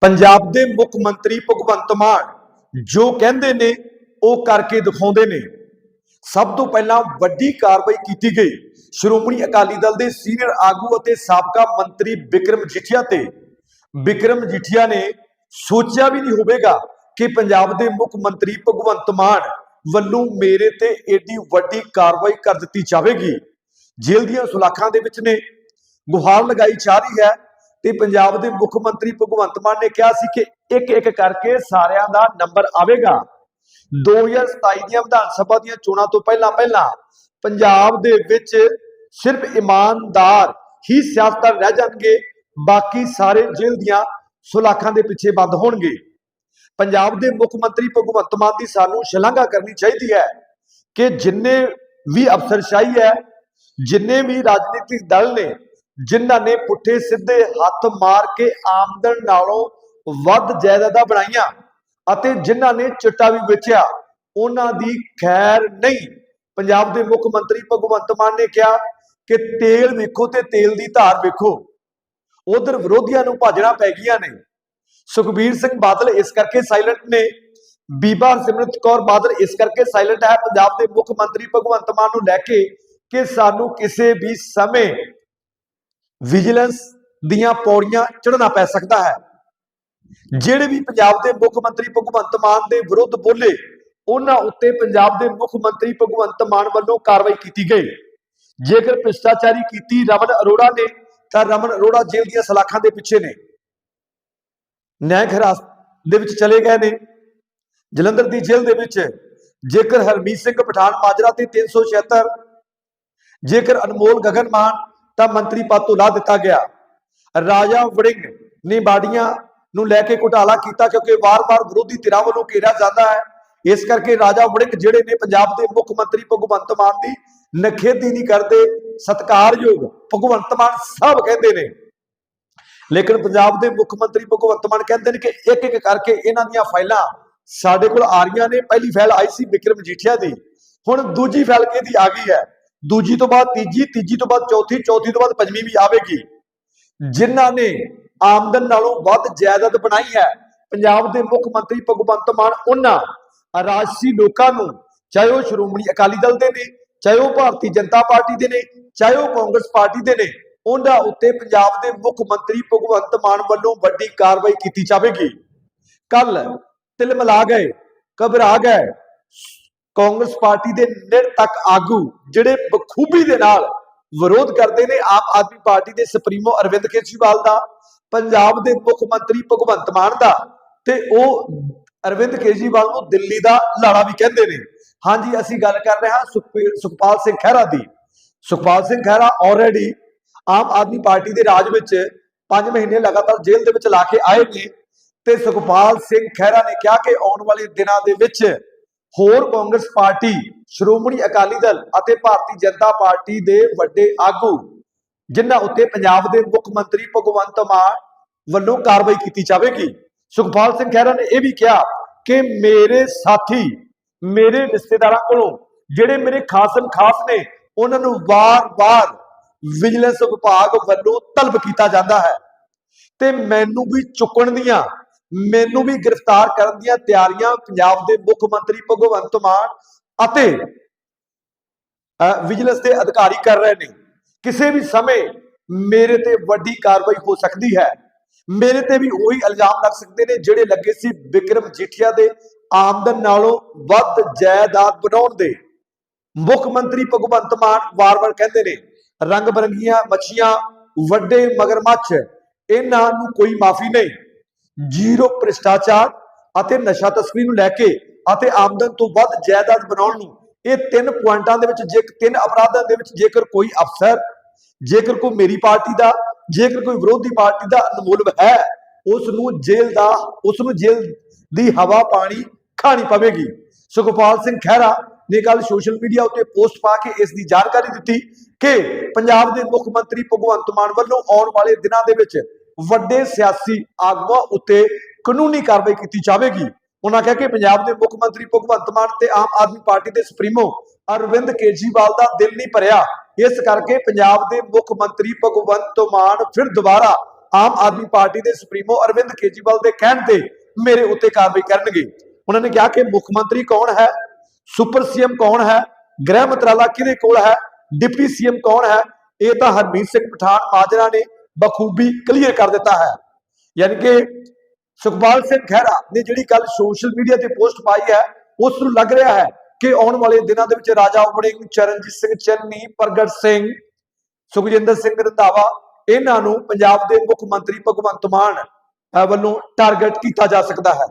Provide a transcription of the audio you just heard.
ਪੰਜਾਬ ਦੇ ਮੁੱਖ ਮੰਤਰੀ ਭਗਵੰਤ ਮਾਨ ਜੋ ਕਹਿੰਦੇ ਨੇ, ਉਹ ਕਰਕੇ ਦਿਖਾਉਂਦੇ ਨੇ। ਸਭ ਤੋਂ ਪਹਿਲਾਂ ਵੱਡੀ ਕਾਰਵਾਈ ਕੀਤੀ ਗਈ। ਸ਼੍ਰੋਮਣੀ ਅਕਾਲੀ ਦਲ ਦੇ ਸੀਨੀਅਰ ਆਗੂ ਅਤੇ ਸਾਬਕਾ ਮੰਤਰੀ ਵਿਕਰਮ ਜੀਠੀਆ ਤੇ। ਵਿਕਰਮ ਜੀਠੀਆ ਨੇ ਸੋਚਿਆ ਵੀ ਨਹੀਂ ਹੋਵੇਗਾ ਕਿ ਪੰਜਾਬ ਦੇ ਮੁੱਖ ਮੰਤਰੀ ਭਗਵੰਤ ਮਾਨ ਵੱਲੋਂ ਮੇਰੇ ਤੇ ਏਡੀ ਵੱਡੀ ਕਾਰਵਾਈ ਕਰ ਦਿੱਤੀ ਜਾਵੇਗੀ। ਜੇਲ੍ਹ ਦੀਆਂ ਸੁਲਾਖਾਂ ਦੇ ਵਿੱਚ ਨੇ। ਗੁਹਾਰ ਲਗਾਈ ਜਾ ਰਹੀ ਹੈ। ਤੇ ਪੰਜਾਬ ਦੇ ਮੁੱਖ ਮੰਤਰੀ ਭਗਵੰਤ ਮਾਨ ਨੇ ਕਿਹਾ ਸੀ ਕਿ ਇੱਕ ਇੱਕ ਕਰਕੇ ਸਾਰਿਆਂ ਦਾ ਨੰਬਰ ਆਵੇਗਾ। 2027 ਦੀਆਂ ਵਿਧਾਨ ਸਭਾ ਦੀਆਂ ਚੋਣਾਂ ਤੋਂ ਪਹਿਲਾਂ ਪਹਿਲਾਂ ਪੰਜਾਬ ਦੇ ਵਿੱਚ ਸਿਰਫ ਇਮਾਨਦਾਰ ਹੀ ਸਿਆਸਤਦਾਨ ਰਹਿ ਜਾਣਗੇ ਬਾਕੀ ਸਾਰੇ ਜੇਲ੍ਹ ਦੀਆਂ ਸੁਲਾਖਾਂ ਦੇ ਪਿੱਛੇ ਬੰਦ ਹੋਣਗੇ। ਪੰਜਾਬ ਦੇ ਮੁੱਖ ਮੰਤਰੀ ਭਗਵੰਤ ਮਾਨ ਦੀ ਸਾਨੂੰ ਸ਼ਲਾਘਾ ਕਰਨੀ ਚਾਹੀਦੀ ਹੈ ਕਿ ਜਿੰਨੇ ਵੀ ਅਫਸਰਸ਼ਾਹੀ ਹੈ ਜਿੰਨੇ ਵੀ ਰਾਜਨੀਤਿਕ ਦਲ ਨੇ ਜਿਨ੍ਹਾਂ ਨੇ ਪੁੱਠੇ ਸਿੱਧੇ ਹੱਥ ਮਾਰ ਕੇ ਆਮਦਨ ਨਾਲੋਂ ਵੱਧ ਜਾਇਦਾਦਾਂ ਬਣਾਈਆਂ ਅਤੇ ਜਿਨ੍ਹਾਂ ਨੇ ਚਿੱਟਾ ਵੀ ਵੇਚਿਆ, ਉਹਨਾਂ ਦੀ ਖੈਰ ਨਹੀਂ। ਪੰਜਾਬ ਦੇ ਮੁੱਖ ਮੰਤਰੀ ਭਗਵੰਤ ਮਾਨ ਨੇ ਕਿਹਾ ਕਿ ਤੇਲ ਵੇਖੋ ਤੇ ਤੇਲ ਦੀ ਧਾਰ ਵੇਖੋ। ਉਧਰ ਵਿਰੋਧੀਆਂ ਨੂੰ ਭਾਜਣਾ ਪੈ ਗਈਆਂ ਨੇ। ਸੁਖਬੀਰ ਸਿੰਘ ਬਾਦਲ ਇਸ ਕਰਕੇ ਸਾਇਲੈਂਟ ਨੇ। ਬੀਬਾ ਸਿਮਰਤ ਕੌਰ ਬਾਦਲ ਇਸ ਕਰਕੇ ਸਾਇਲੈਂਟ ਹੈ। ਪੰਜਾਬ ਦੇ ਮੁੱਖ ਮੰਤਰੀ ਭਗਵੰਤ ਮਾਨ ਨੂੰ ਲੈ ਕੇ ਕਿ ਸਾਨੂੰ ਕਿਸੇ ਵੀ ਸਮੇਂ ਵਿਜੀਲੈਂਸ ਦੀਆਂ ਪੌੜੀਆਂ ਚੜ੍ਹਨਾ ਪੈ ਸਕਦਾ ਹੈ। ਜਿਹੜੇ ਵੀ ਪੰਜਾਬ ਦੇ ਮੁੱਖ ਮੰਤਰੀ ਭਗਵੰਤ ਮਾਨ ਦੇ ਵਿਰੁੱਧ ਬੋਲੇ, ਉਹਨਾਂ ਉੱਤੇ ਪੰਜਾਬ ਦੇ ਮੁੱਖ ਮੰਤਰੀ ਭਗਵੰਤ ਮਾਨ ਵੱਲੋਂ ਕਾਰਵਾਈ ਕੀਤੀ ਗਈ। ਜੇਕਰ ਭ੍ਰਿਸ਼ਟਾਚਾਰੀ ਕੀਤੀ, ਰਮਨ ਅਰੋੜਾ ਨੇ, ਤਾਂ ਰਮਨ ਅਰੋੜਾ ਜੇਲ੍ਹ ਦੀਆਂ ਸਲਾਖਾਂ ਦੇ ਪਿੱਛੇ ਨੇ। ਨਿਆਂਇਕ ਹਿਰਾਸਤ ਦੇ ਵਿੱਚ ਚਲੇ ਗਏ ਨੇ। ਜਲੰਧਰ ਦੀ ਜੇਲ੍ਹ ਦੇ ਵਿੱਚ ਜੇਕਰ ਹਰਮੀਤ ਸਿੰਘ ਪਠਾਨ ਮਾਜਰਾ ਤੇ 376 ਜੇਕਰ ਅਨਮੋਲ ਗਗਨ ਮਾਨ ਤਾਂ ਮੰਤਰੀ ਪਦ ਤੋਂ ਲਾ ਦਿੱਤਾ ਗਿਆ। ਰਾਜਾ ਵੜਿੰਗ ਨੇ ਬਾੜੀਆਂ ਨੂੰ ਲੈ ਕੇ ਘੁਟਾਲਾ ਕੀਤਾ ਕਿਉਂਕਿ ਵਾਰ-ਵਾਰ ਵਿਰੋਧੀ ਧਿਰਾਂ ਵੱਲੋਂ ਘੇਰਿਆ ਜਾਂਦਾ ਹੈ। ਇਸ ਕਰਕੇ ਰਾਜਾ ਵੜਿੰਗ ਜਿਹੜੇ ਨੇ ਪੰਜਾਬ ਦੇ ਮੁੱਖ ਮੰਤਰੀ ਭਗਵੰਤ ਮਾਨ ਦੀ ਨਖੇਦੀ ਨਹੀਂ ਕਰਦੇ, ਸਤਿਕਾਰਯੋਗ ਭਗਵੰਤ ਮਾਨ ਸਭ ਕਹਿੰਦੇ ਨੇ। ਲੇਕਿਨ ਪੰਜਾਬ ਦੇ ਮੁੱਖ ਮੰਤਰੀ ਭਗਵੰਤ ਮਾਨ ਕਹਿੰਦੇ ਨੇ ਕਿ ਇੱਕ ਇੱਕ ਕਰਕੇ ਇਹਨਾਂ ਦੀਆਂ ਫਾਈਲਾਂ ਸਾਡੇ ਕੋਲ ਆ ਰਹੀਆਂ ਨੇ। ਪਹਿਲੀ ਫਾਈਲ ਆਈ ਸੀ ਵਿਕਰਮ ਜੀਠੀਆ ਦੀ। ਹੁਣ ਦੂਜੀ ਫਾਈਲ ਕਿਹਦੀ ਆ ਗਈ ਹੈ? ਦੂਜੀ ਤੋਂ ਬਾਅਦ ਤੀਜੀ ਤੀਜੀ ਤੋਂ ਬਾਅਦ ਚੌਥੀ ਚੌਥੀ ਤੋਂ ਬਾਅਦ ਪੰਜਵੀਂ ਵੀ ਆਵੇਗੀ। ਜਿਨ੍ਹਾਂ ਨੇ ਆਮਦਨ ਨਾਲੋਂ ਵੱਧ ਜਾਇਦਾਦ ਬਣਾਈ ਹੈ ਪੰਜਾਬ ਦੇ ਮੁੱਖ ਮੰਤਰੀ ਭਗਵੰਤ ਮਾਨ ਉਹਨਾਂ ਰਾਜਸੀ ਲੋਕਾਂ ਨੂੰ ਚਾਹੇ ਉਹ ਸ਼੍ਰੋਮਣੀ ਅਕਾਲੀ ਦਲ ਦੇ ਨੇ ਚਾਹੇ ਉਹ ਭਾਰਤੀ ਜਨਤਾ ਪਾਰਟੀ ਦੇ ਨੇ ਚਾਹੇ ਉਹ ਕਾਂਗਰਸ ਪਾਰਟੀ ਦੇ ਨੇ ਉਹਨਾਂ ਉੱਤੇ ਪੰਜਾਬ ਦੇ ਮੁੱਖ ਮੰਤਰੀ ਭਗਵੰਤ ਮਾਨ ਵੱਲੋਂ ਵੱਡੀ ਕਾਰਵਾਈ ਕੀਤੀ ਜਾਵੇਗੀ। ਕੱਲ ਤਿਲ ਮਿਲਾ ਗਏ ਘਬਰਾ ਗਏ ਕਾਂਗਰਸ ਪਾਰਟੀ ਦੇ ਨਿਰ ਤੱਕ ਆਗੂ ਜਿਹੜੇ ਬਖੂਬੀ ਦੇ ਨਾਲ ਵਿਰੋਧ ਕਰਦੇ ਨੇ, ਆਮ ਆਦਮੀ ਪਾਰਟੀ ਦੇ ਸੁਪਰੀਮੋ ਅਰਵਿੰਦ ਕੇਜਰੀਵਾਲ ਦਾ, ਪੰਜਾਬ ਦੇ ਮੁੱਖ ਮੰਤਰੀ ਭਗਵੰਤ ਮਾਨ ਦਾ ਤੇ ਉਹ ਅਰਵਿੰਦ ਕੇਜਰੀਵਾਲ ਨੂੰ ਦਿੱਲੀ ਦਾ ਲਾੜਾ ਵੀ ਕਹਿੰਦੇ ਨੇ। ਹਾਂਜੀ, ਅਸੀਂ ਗੱਲ ਕਰ ਰਹੇ ਹਾਂ ਸੁਖਪੀ- ਸੁਖਪਾਲ ਸਿੰਘ ਖਹਿਰਾ ਦੀ। ਸੁਖਪਾਲ ਸਿੰਘ ਖਹਿਰਾ ਆਲਰੇਡੀ ਆਮ ਆਦਮੀ ਪਾਰਟੀ ਦੇ ਰਾਜ ਵਿੱਚ 5 ਮਹੀਨੇ ਲਗਾਤਾਰ ਜੇਲ੍ਹ ਦੇ ਵਿੱਚ ਲਾ ਕੇ ਆਏ ਨੇ ਤੇ ਸੁਖਪਾਲ ਸਿੰਘ ਖਹਿਰਾ ਨੇ ਕਿਹਾ ਕਿ ਆਉਣ ਵਾਲੇ ਦਿਨਾਂ ਦੇ ਵਿੱਚ ਹੋਰ ਕਾਂਗਰਸ ਪਾਰਟੀ, ਸ਼੍ਰੋਮਣੀ ਅਕਾਲੀ ਦਲ ਅਤੇ ਭਾਰਤੀ ਜਨਤਾ ਪਾਰਟੀ ਦੇ ਵੱਡੇ ਆਗੂ, ਜਿਨ੍ਹਾਂ ਉੱਤੇ ਪੰਜਾਬ ਦੇ ਮੁੱਖ ਮੰਤਰੀ ਭਗਵੰਤ ਮਾਨ ਵੱਲੋਂ ਕਾਰਵਾਈ ਕੀਤੀ ਜਾਵੇਗੀ। ਸੁਖਪਾਲ ਸਿੰਘ ਖਹਿਰਾ ਨੇ ਇਹ ਵੀ ਕਿਹਾ ਕਿ ਮੇਰੇ ਸਾਥੀ, ਮੇਰੇ ਰਿਸ਼ਤੇਦਾਰਾਂ ਕੋਲੋਂ ਜਿਹੜੇ ਮੇਰੇ ਖਾਸਮ ਖਾਸ ਨੇ, ਉਹਨਾਂ ਨੂੰ ਵਾਰ-ਵਾਰ ਵਿਜੀਲੈਂਸ ਵਿਭਾਗ ਵੱਲੋਂ ਤਲਬ ਕੀਤਾ ਜਾਂਦਾ ਹੈ। ਤੇ ਮੈਨੂੰ ਵੀ ਚੁੱਕਣ ਦੀਆਂ ਮੈਨੂੰ ਵੀ ਗ੍ਰਿਫਤਾਰ ਕਰਨ ਦੀਆਂ ਤਿਆਰੀਆਂ ਪੰਜਾਬ ਦੇ ਮੁੱਖ ਮੰਤਰੀ ਭਗਵੰਤ ਮਾਨ ਅਤੇ ਵਿਜੀਲੈਂਸ ਦੇ ਅਧਿਕਾਰੀ ਕਰ ਰਹੇ ਨੇ। ਕਿਸੇ ਵੀ ਸਮੇਂ ਮੇਰੇ ਤੇ ਵੱਡੀ ਕਾਰਵਾਈ ਹੋ ਸਕਦੀ ਹੈ। ਮੇਰੇ ਤੇ ਵੀ ਉਹੀ ਇਲਜ਼ਾਮ ਲੱਗ ਸਕਦੇ ਨੇ ਜਿਹੜੇ ਲੱਗੇ ਸੀ ਵਿਕਰਮ ਜੀਠੀਆ ਦੇ ਆਮਦਨ ਨਾਲੋਂ ਵੱਧ ਜਾਇਦਾਦ ਬਣਾਉਣ ਦੇ। ਮੁੱਖ ਮੰਤਰੀ ਭਗਵੰਤ ਮਾਨ ਵਾਰ-ਵਾਰ ਕਹਿੰਦੇ ਨੇ ਰੰਗ ਬਰੰਗੀਆਂ ਮੱਛੀਆਂ, ਵੱਡੇ ਮਗਰਮੱਛ, ਇਹਨਾਂ ਨੂੰ ਕੋਈ ਮਾਫੀ ਨਹੀਂ। ਜ਼ੀਰੋ ਭ੍ਰਿਸ਼ਟਾਚਾਰ ਅਤੇ ਨਸ਼ਾ ਤਸਕਰੀ ਨੂੰ ਲੈ ਕੇ ਅਤੇ ਆਮਦਨ ਤੋਂ ਵੱਧ ਜਾਇਦਾਦ ਬਣਾਉਣ ਨੂੰ, ਇਹ ਤਿੰਨ ਪੁਆਇੰਟਾਂ ਦੇ ਵਿੱਚ ਜੇ ਤਿੰਨ ਅਪਰਾਧਾਂ ਦੇ ਵਿੱਚ ਜੇਕਰ ਕੋਈ ਅਫਸਰ, ਜੇਕਰ ਕੋਈ ਮੇਰੀ ਪਾਰਟੀ ਦਾ, ਜੇਕਰ ਕੋਈ ਵਿਰੋਧੀ ਪਾਰਟੀ ਦਾ ਅਨਮੋਲਵ ਹੈ ਉਸ ਨੂੰ ਜੇਲ੍ਹ ਦਾ ਉਸ ਨੂੰ ਜੇਲ੍ਹ ਦੀ ਹਵਾ ਪਾਣੀ ਖਾਣੀ ਪਵੇਗੀ। ਸੁਖਪਾਲ ਸਿੰਘ ਖਹਿਰਾ ਨੇ ਕੱਲ ਸੋਸ਼ਲ ਮੀਡੀਆ ਉੱਤੇ ਪੋਸਟ ਪਾ ਕੇ ਇਸ ਦੀ ਜਾਣਕਾਰੀ ਦਿੱਤੀ ਕਿ ਪੰਜਾਬ ਦੇ ਮੁੱਖ ਮੰਤਰੀ ਭਗਵੰਤ ਮਾਨ ਵੱਲੋਂ ਆਉਣ ਵਾਲੇ ਦਿਨਾਂ ਦੇ ਵਿੱਚ ਵੱਡੇ ਸਿਆਸੀ ਆਗੂਆਂ ਉੱਤੇ ਕਾਨੂੰਨੀ ਕਾਰਵਾਈ ਕੀਤੀ ਜਾਵੇਗੀ। ਉਹਨਾਂ ਕਿਹਾ ਕਿ ਪੰਜਾਬ ਦੇ ਮੁੱਖ ਮੰਤਰੀ ਭਗਵੰਤ ਮਾਨ ਤੇ ਆਮ ਆਦਮੀ ਪਾਰਟੀ ਦੇ ਸੁਪਰੀਮੋ ਅਰਵਿੰਦ ਕੇਜਰੀਵਾਲ ਦਾ ਦਿਲ ਨਹੀਂ ਭਰਿਆ। ਇਸ ਕਰਕੇ ਪੰਜਾਬ ਦੇ ਮੁੱਖ ਮੰਤਰੀ ਭਗਵੰਤ ਮਾਨ ਫਿਰ ਦੁਬਾਰਾ ਆਮ ਆਦਮੀ ਪਾਰਟੀ ਦੇ ਸੁਪਰੀਮੋ ਅਰਵਿੰਦ ਕੇਜਰੀਵਾਲ ਦੇ ਕਹਿਣ ਤੇ ਮੇਰੇ ਉੱਤੇ ਕਾਰਵਾਈ ਕਰਨਗੇ। ਉਹਨਾਂ ਨੇ ਕਿਹਾ ਕਿ ਮੁੱਖ ਮੰਤਰੀ ਕੌਣ ਹੈ? ਸੁਪਰ ਸੀਐਮ ਕੌਣ ਹੈ? ਗ੍ਰਹਿ ਮੰਤਰਾਲਾ ਕਿਹਦੇ ਕੋਲ ਹੈ? ਡਿਪਟੀ ਸੀਐਮ ਕੌਣ ਹੈ? ਇਹ ਤਾਂ ਹਰਮੀਤ ਸਿੰਘ ਪਠਾਨ, ਮਾਜਰਾ ਨੇ ਬਖੂਬੀ ਕਲੀਅਰ ਕਰ ਦਿੱਤਾ ਹੈ। ਯਾਨੀ ਕਿ ਸੁਖਪਾਲ ਸਿੰਘ ਖਹਿਰਾ ਨੇ ਜਿਹੜੀ ਕੱਲ ਸੋਸ਼ਲ ਮੀਡੀਆ ਤੇ ਪੋਸਟ ਪਾਈ ਹੈ ਉਸ ਨੂੰ ਲੱਗ ਰਿਹਾ ਹੈ ਕਿ ਆਉਣ ਵਾਲੇ ਦਿਨਾਂ ਦੇ ਵਿੱਚ ਰਾਜਾ ਉਬੜਿੰਗ ਚਰਨਜੀਤ ਸਿੰਘ, ਚੰਨੀ ਪ੍ਰਗਟ ਸਿੰਘ, ਸੁਖਜਿੰਦਰ ਸਿੰਘ ਰੰਧਾਵਾ, ਇਹਨਾਂ ਨੂੰ ਪੰਜਾਬ ਦੇ ਮੁੱਖ ਮੰਤਰੀ ਭਗਵੰਤ ਮਾਨ ਵੱਲੋਂ ਟਾਰਗੇਟ ਕੀਤਾ ਜਾ ਸਕਦਾ ਹੈ।